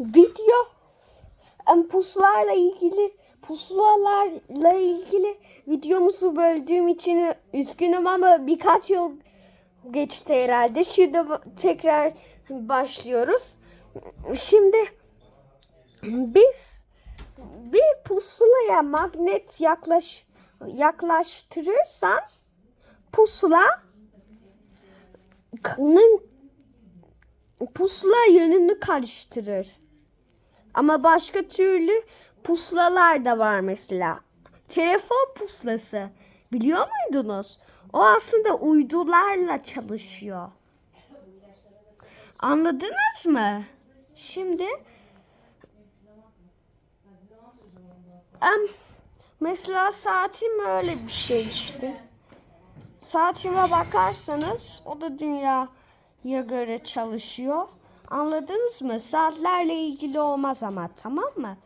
video puslarla ilgili pusulalarla ilgili videomuzu böldüğüm için üzgünüm ama birkaç yıl geçti herhalde. Şimdi tekrar başlıyoruz. Şimdi biz bir pusulaya magnet yaklaş yaklaştırırsan pusula kanın pusula yönünü karıştırır. Ama başka türlü pusulalar da var mesela. Telefon pusulası. Biliyor muydunuz? O aslında uydularla çalışıyor. Anladınız mı? Şimdi em, mesela saatim öyle bir şey işte. Saatime bakarsanız o da dünyaya göre çalışıyor. Anladınız mı? Saatlerle ilgili olmaz ama tamam mı?